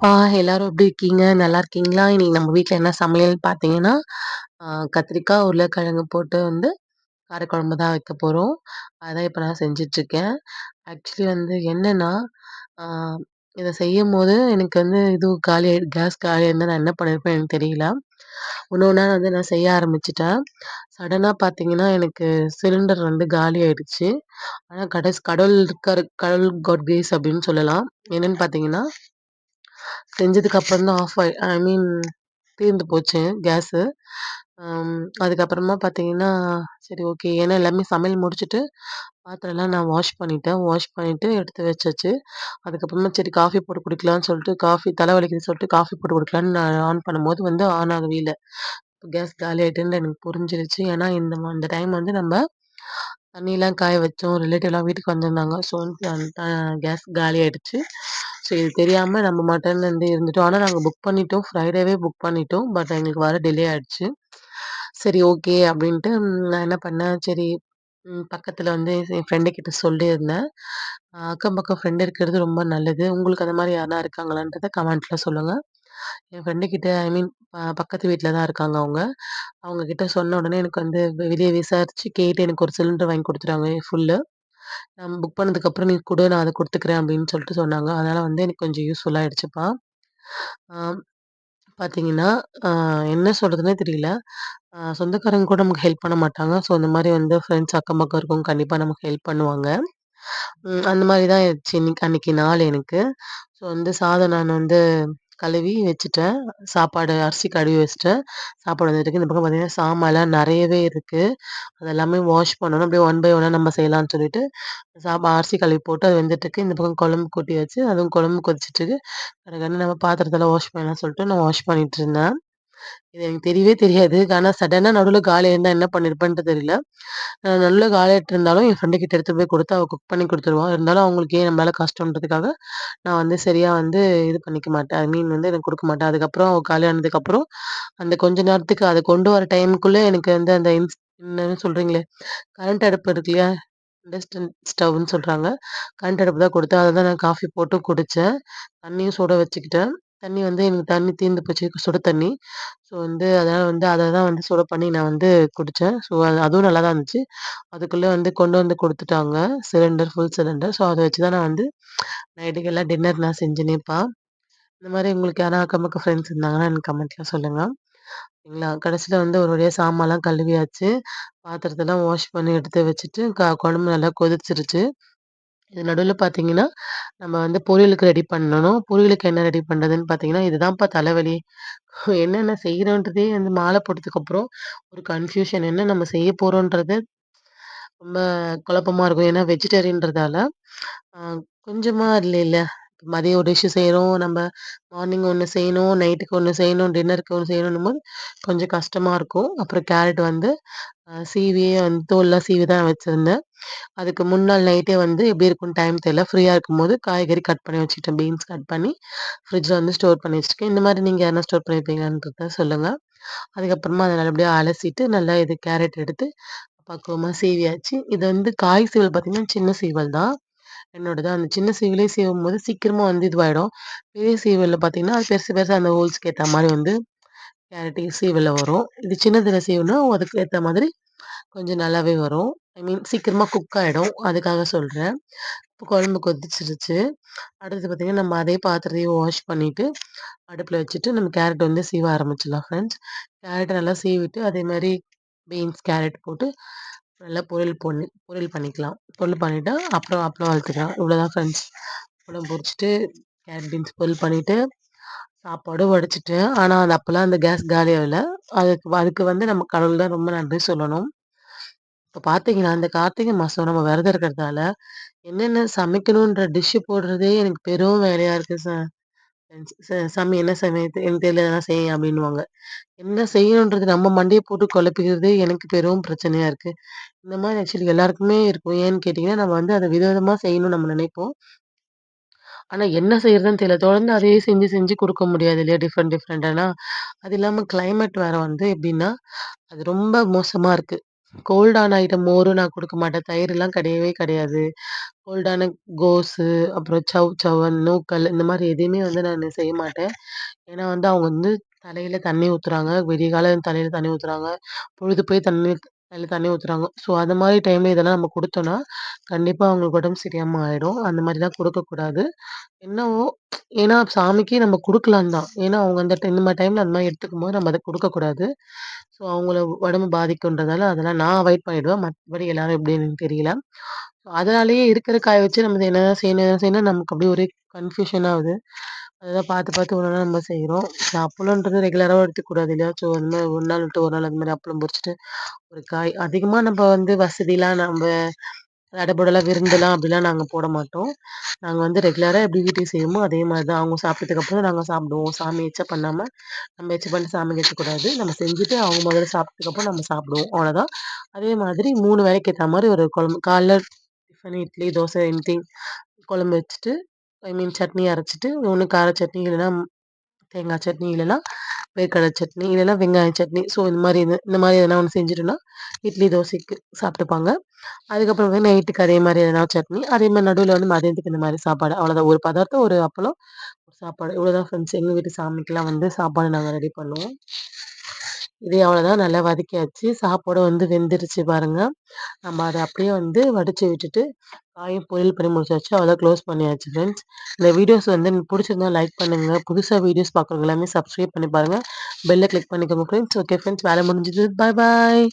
ஆ எல்லாரும் எப்படி இருக்கீங்க? நல்லா இருக்கீங்களா? இன்னைக்கு நம்ம வீட்ல என்ன சமையல்ன்னு பார்த்தீங்கன்னா, கத்திரிக்காய், உருளைக்கிழங்கு போட்டு வந்து காரக்குழம்பு தான் வைக்க போறோம். அதான் இப்ப நான் செஞ்சுட்ருக்கேன். ஆக்சுவலி வந்து என்னன்னா, இதை இத செய்யும்போது எனக்கு வந்து இது காலி ஆயி கேஸ் காலியா நான் என்ன பண்ணியிருப்பேன் எனக்கு தெரியல. ஒண்ணு ஒண்ணா வந்து நான் செய்ய ஆரம்பிச்சுட்டேன். சடனா பார்த்தீங்கன்னா, எனக்கு சிலிண்டர் வந்து காலி ஆயிடுச்சு. ஆனா கடைசி கடவுள் இருக்காரு கடவுள் காட் கிரேஸ் அப்படின்னு சொல்லலாம். என்னன்னு பார்த்தீங்கன்னா செஞ்சதுக்கு அப்புறம் தான் ஆஃப் ஆகி ஐ மீன் தீர்ந்து போச்சு கேஸு. அதுக்கப்புறமா பார்த்தீங்கன்னா, சரி ஓகே. ஏன்னா எல்லாமே சமையல் முடிச்சுட்டு, பாத்திரம்லாம் நான் வாஷ் பண்ணிட்டேன். வாஷ் பண்ணிவிட்டு எடுத்து வச்சாச்சு. அதுக்கப்புறமா சரி காஃபி போட்டு குடிக்கலான்னு சொல்லிட்டு, காஃபி தலைவலிக்குதுன்னு சொல்லிட்டு காஃபி போட்டு குடிக்கலான்னு நான் ஆன் பண்ணும்போது வந்து ஆன் ஆகவே இல்லை கேஸ் காலியாயிட்டுன்னு எனக்கு புரிஞ்சிருச்சு. ஏன்னா இந்த அந்த டைம் வந்து நம்ம தண்ணியெலாம் காய வச்சோம். ரிலேட்டிவ்லாம் வீட்டுக்கு வந்திருந்தாங்க. ஸோ கேஸ் காலி ஆகிடுச்சு ஸோ இது நம்ம மாட்டோன்னு வந்து இருந்துட்டோம். ஆனால் நாங்கள் புக் பண்ணிட்டோம். ஃப்ரைடேவே புக் பண்ணிட்டோம். பட் எங்களுக்கு வர டிலே ஆயிடுச்சு. சரி ஓகே அப்படின்ட்டு நான் என்ன பண்ணேன், சரி பக்கத்தில் வந்து என் ஃப்ரெண்டு கிட்ட சொல்லியிருந்தேன். அக்கம் பக்கம் ஃப்ரெண்டு இருக்கிறது ரொம்ப நல்லது. உங்களுக்கு அந்த மாதிரி யாரா இருக்காங்களான்றத கமெண்ட்டில் சொல்லுங்கள் என் ஃப்ரெண்டு கிட்ட ஐ மீன் பக்கத்து வீட்டில் தான் இருக்காங்க அவங்க. அவங்க கிட்ட சொன்ன உடனே எனக்கு வந்து வெளியே விசாரித்து கேட்டு எனக்கு ஒரு சிலிண்டர் வாங்கி கொடுத்துருவாங்க ஃபுல்லு. நான் புக் பண்ணதுக்கப்புறம் "நீ கூட நான் அதை கொடுத்துக்கிறேன் அப்படின்னு சொல்லிட்டு சொன்னாங்க. அதனால் வந்து எனக்கு கொஞ்சம் யூஸ்ஃபுல்லாக ஆகிடுச்சுப்பா பார்த்தீங்கன்னா, என்ன சொல்கிறதுனே தெரியல. சொந்தக்காரங்க கூட நமக்கு ஹெல்ப் பண்ண மாட்டாங்க. ஸோ இந்த மாதிரி வந்து ஃப்ரெண்ட்ஸ் அக்கம் பக்கம் இருக்கும் கண்டிப்பாக நமக்கு ஹெல்ப் பண்ணுவாங்க. அந்த மாதிரி தான் ஆயிடுச்சு இன்னைக்கு அன்னைக்கு நாள் எனக்கு. ஸோ வந்து சாதம் நான் வந்து கழுவி வச்சுட்டேன். சாப்பாடு அரிசி கழுவி வச்சுட்டேன். சாப்பாடு வந்துட்டுருக்கு. இந்த பக்கம் பார்த்திங்கன்னா சாமான்லாம் நிறையவே இருக்குது அதெல்லாமே வாஷ் பண்ணணும். அப்படியே ஒன் பை ஒன்னாக நம்ம செய்யலாம்னு சொல்லிட்டு, சாப்பா அரிசி கழுவி போட்டு அது வெந்துட்டுருக்கு. இந்த பக்கம் குழம்பு கொட்டியாச்சு. அதுவும் குழம்பு கொதிச்சுட்டுருக்கு. கடகடன்னு நம்ம பாத்திரத்தெல்லாம் வாஷ் பண்ணலாம்னு சொல்லிட்டு நான் வாஷ் பண்ணிட்டுருந்தேன். இது எனக்கு தெரியவே தெரியாது. ஆனால் சடனாக நடுவில் காலி இருந்தால் என்ன பண்ணியிருப்பேன்ட்டு தெரியல. நடுவில் நடுவுல இருந்தாலும் என் ஃப்ரெண்டு கிட்ட எடுத்து போய் கொடுத்து அவள் குக் பண்ணி கொடுத்துருவான் இருந்தாலும் அவங்களுக்கு ஏன் நம்ம மேல கஷ்டம்ன்றதுக்காக, நான் வந்து சரியாக வந்து இது பண்ணிக்க மாட்டேன். ஐ மீன் வந்து எனக்கு கொடுக்க மாட்டேன். அதுக்கப்புறம் அவள் காலி ஆனதுக்கப்புறம் அந்த கொஞ்ச நேரத்துக்கு அதை கொண்டு வர டைமுக்குள்ளே எனக்கு வந்து அந்த இன்ஸ் என்னன்னு சொல்கிறீங்களே கரண்ட் அடுப்பு இருக்கு இல்லையா? இண்டஸ்டன் ஸ்டவ்னு சொல்கிறாங்க கரண்ட் அடுப்பு தான் கொடுத்தேன் அதை தான் நான் காஃபி போட்டு குடித்தேன் தண்ணியும் சுட வச்சுக்கிட்டேன். தண்ணி வந்து எனக்கு தண்ணி தீர்ந்து போச்சு. சுடு தண்ணி. ஸோ வந்து அதனால வந்து அத தான் வந்து சுட பண்ணி நான் வந்து குடிச்சேன். ஸோ அது அதுவும் நல்லா தான் இருந்துச்சு. அதுக்குள்ள வந்து கொண்டு வந்து குடுத்துட்டாங்க. Cylinder full cylinder. ஸோ அத வச்சு தான் நான் வந்து நைட்டுக்கு எல்லாம் டின்னர் நான் செஞ்சேனேப்பா. இந்த மாரி உங்களுக்கு யாரா அக்கம் பக்கம் ஃப்ரெண்ட்ஸ் இருந்தாங்கன்னா எனக்கு கமெண்ட்ல சொல்லுங்க. சரிங்களா? கடைசியில் வந்து ஒரு வழியா சாமான்லாம் கழுவியாச்சு. பாத்திரத்தெல்லாம் வாஷ் பண்ணி எடுத்து வச்சுட்டு, க குழம்பு நல்லா கொதிச்சிருச்சு. இது நடுவில் பார்த்தீங்கன்னா, நம்ம வந்து பொரியலுக்கு ரெடி பண்ணணும். பொரியலுக்கு என்ன ரெடி பண்ணுறதுன்னு பார்த்தீங்கன்னா, இதுதான்ப்பா தலைவலி. என்னென்ன செய்கிறோன்றதே வந்து மாலை போட்டதுக்கப்புறம் ஒரு கன்ஃப்யூஷன். என்ன நம்ம செய்ய போகிறோன்றது ரொம்ப குழப்பமா இருக்கும். ஏன்னா வெஜிடேரியன்றதால, கொஞ்சமாக இல்லை இல்லை மதியம் ஒரு டிஷ்ஷு செய்கிறோம் நம்ம மார்னிங் ஒன்று செய்யணும், நைட்டுக்கு ஒன்று செய்யணும், டின்னருக்கு ஒன்று செய்யணும் செய்யணுன்னும்போது கொஞ்சம் கஷ்டமாக இருக்கும். அப்புறம் கேரட் வந்து சீவியே வந்து தோல்லாம் சீவி தான் வச்சுருந்தேன் அதுக்கு முன்னாள் நைட்டே வந்து எப்படி இருக்கும்னு டைம் தெரியல. ஃப்ரீயாக இருக்கும்போது காய்கறி கட் பண்ணி வச்சுக்கிட்டேன். பீன்ஸ் கட் பண்ணி ஃப்ரிட்ஜில் வந்து ஸ்டோர் பண்ணி வச்சுருக்கேன் இந்த மாதிரி நீங்கள் எதனா ஸ்டோர் பண்ணியிருப்பீங்களான்றத சொல்லுங்கள் அதுக்கப்புறமா அதை நல்லபடியாக அலசிட்டு, நல்லா இது கேரட் எடுத்து பக்குவமாக சீவியாச்சு. இது வந்து காய் சீவல் பார்த்தீங்கன்னா, சின்ன சீவல் தான். என்னோடது. அந்த சின்ன சீவிலே சேவும் போது சீக்கிரமாக வந்து இதுவாயிடும். பெரிய சீவலில் பார்த்தீங்கன்னா, அது பெருசு பெருசாக அந்த ஹோல்ஸ்க்கு ஏற்ற மாதிரி வந்து கேரட்டி சீவலில் வரும். இது சின்னதில் சீவுனா அதுக்கு ஏற்ற மாதிரி கொஞ்சம் நல்லாவே வரும். ஐ மீன் சீக்கிரமாக குக் ஆகிடும் அதுக்காக சொல்கிறேன் இப்போ குழம்பு கொதிச்சிருச்சு. அடுத்து பார்த்திங்கன்னா நம்ம அதே பாத்திரத்தையும் வாஷ் பண்ணிவிட்டு அடுப்பில் வச்சுட்டு நம்ம கேரட் வந்து சீவ ஆரம்பிச்சிடலாம் ஃப்ரெண்ட்ஸ். கேரட்டை நல்லா சீவிட்டு, அதே மாதிரி பீன்ஸ், கேரட் போட்டு நல்லா பொரியல் பண்ணி பொரியல் பண்ணிக்கலாம். பொரியல் பண்ணிவிட்டு அப்புறம் அப்பளம் வறுத்துக்கலாம். இவ்வளோதான் ஃப்ரெண்ட்ஸ். அப்பளம் பொரிச்சுட்டு, கேரட், பீன்ஸ் பொரியல் பண்ணிவிட்டு சாப்பாடும் வடிச்சுட்டேன். ஆனால் அது அப்போல்லாம் அந்த கேஸ் காலியாகல. அதுக்கு அதுக்கு வந்து நம்ம கடவுள் தான் ரொம்ப நன்றி சொல்லணும். இப்போ பார்த்தீங்கன்னா, அந்த கார்த்திகை மாதம் நம்ம விரதம் இருக்கிறதால, என்னென்ன சமைக்கணுன்ற டிஷ்ஷு போடுறதே எனக்கு பெரும் வேலையாக இருக்குது சார் ச "சாமி என்ன சமையல் எனக்கு தெரியல எதனா செய்" அப்படின்னுவாங்க. என்ன செய்யணுன்றது நம்ம மண்டைய போட்டு குழப்பிக்கிறதே எனக்கு பெரும் பிரச்சனையா இருக்கு. இந்த மாரி ஆக்சுவலி எல்லாருக்குமே இருக்கும். ஏன்னு கேட்டீங்கன்னா, நம்ம வந்து அத விதவிதமா செய்யணும்னு நம்ம நினைப்போம். ஆனா என்ன செய்றதுன்னு தெரியல. தொடர்ந்து அதையே செஞ்சு செஞ்சு குடுக்க முடியாது இல்லையா? டிஃபரெண்ட் டிஃபரெண்டானா. அது இல்லாம கிளைமேட் வேற வந்து எப்படின்னா, அது ரொம்ப மோசமா இருக்கு. கோல்டான ஐட்டம் மோரும் நான் கொடுக்க மாட்டேன். தயிரெலாம் கிடையவே கிடையாது. கோல்டான கோஸு, அப்புறம் சவ் சவன் நூக்கல் இந்த மாதிரி எதையுமே வந்து நான் செய்ய மாட்டேன். ஏன்னா வந்து அவங்க வந்து தலையில் தண்ணி ஊற்றுறாங்க விடிய காலையில் தலையில் தண்ணி ஊற்றுறாங்க பொழுது போய் தண்ணி அதில் தண்ணி ஊற்றுறாங்க ஸோ அந்த மாதிரி டைமில் இதெல்லாம் நம்ம கொடுத்தோன்னா கண்டிப்பாக அவங்களுக்கு உடம்பு சரியாமல் ஆகிடும் அந்த மாதிரி தான் கொடுக்கக்கூடாது. என்னவோ ஏன்னா சாமிக்கு நம்ம குடுக்கலாம் தான். ஏன்னா அவங்க அந்த இந்த மாதிரி டைமில் அந்த மாரி எடுத்துக்கும்போது நம்ம அதை கொடுக்கக்கூடாது. ஸோ அவங்கள உடம்பு பாதிக்குன்றதால அதெல்லாம் நான் அவாய்ட் பண்ணிவிடுவேன் மற்றபடி எல்லாரும் எப்படின்னு தெரியல. ஸோ அதனாலேயே இருக்கிற காய வச்சு நம்ம என்ன செய்யணும், என்னதான் செய்யணும் நமக்கு அப்படியே ஒரே கன்ஃபியூஷன் ஆகுது. அதெல்லாம் பார்த்து, பார்த்து ஒன்றா நம்ம செய்கிறோம் அப்பளம்ன்றது ரெகுலராகவும் எடுத்துக்கக்கூடாது இல்லையா? ஸோ அந்த மாதிரி ஒரு நாள் விட்டு ஒரு நாள் அந்த மாதிரி அப்பளம் பொரிச்சுட்டு, ஒரு காய் அதிகமாக நம்ம வந்து வசதிலாம் நம்ம தடபுடலா விருந்துலாம் அப்படிலாம் நாங்கள் போட மாட்டோம். நாங்கள் வந்து ரெகுலராக எப்படி வீட்டுக்கு செய்வோமோ, அதே மாதிரி தான். அவங்க சாப்பிட்டதுக்கப்புறம் நாங்கள் சாப்பிடுவோம். சாமி எச்சா பண்ணாமல் நம்ம எச்சா பண்ணிட்டு சாமிக்கு கேட்கக்கூடாது நம்ம செஞ்சுட்டு அவங்க முதல்ல சாப்பிட்டதுக்கு அப்புறம் நம்ம சாப்பிடுவோம். அவ்வளோதான். அதே மாதிரி மூணு வேளைக்கு ஏற்ற மாதிரி ஒரு குழம்பு. காலைல டிஃபன் இட்லி, தோசை எனிதிங் குழம்பு வச்சுட்டு, ஐ மீன் சட்னி அரைச்சிட்டு ஒன்று கார சட்னி இல்லைன்னா தேங்காய் சட்னி இல்லைன்னா வேர்க்கடலை சட்னி இல்லைன்னா வெங்காய சட்னி. ஸோ இந்த மாதிரி இது இந்த மாதிரி எதனா ஒன்று செஞ்சுட்டோன்னா இட்லி, தோசைக்கு சாப்பிட்டுப்பாங்க அதுக்கப்புறம் வந்து நைட்டுக்கு அதே மாதிரி எதனா சட்னி. அதே மாதிரி நடுவில் வந்து மதியத்துக்கு இந்த மாதிரி சாப்பாடு. அவ்வளோதான். ஒரு பதார்த்தம், ஒரு அப்பளம், ஒரு சாப்பாடு. இவ்வளோதான் ஃப்ரெண்ட்ஸ். எங்கள் வீட்டு சாமிக்கெலாம் வந்து சாப்பாடு நாங்கள் ரெடி பண்ணுவோம். இதே அவ்வளோதான் நல்லா வதக்கியாச்சு. சாப்பாடு வந்து வெந்துருச்சு பாருங்கள் நம்ம அதை அப்படியே வந்து வடித்து விட்டுட்டு, காயும் பொரியல் பண்ணி முடிச்சாச்சு. அவ்வளோதான் க்ளோஸ் பண்ணியாச்சு ஃப்ரெண்ட்ஸ். இந்த வீடியோஸ் வந்து பிடிச்சிருந்தா லைக் பண்ணுங்க. புதுசாக வீடியோஸ் பார்க்குறவங்க எல்லாமே சப்ஸ்கிரைப் பண்ணி பாருங்கள் பெல்லை கிளிக் பண்ணிக்கோங்க ஃப்ரெண்ட்ஸ். ஓகே ஃப்ரெண்ட்ஸ் வேலை முடிஞ்சுது. பாய் பாய்.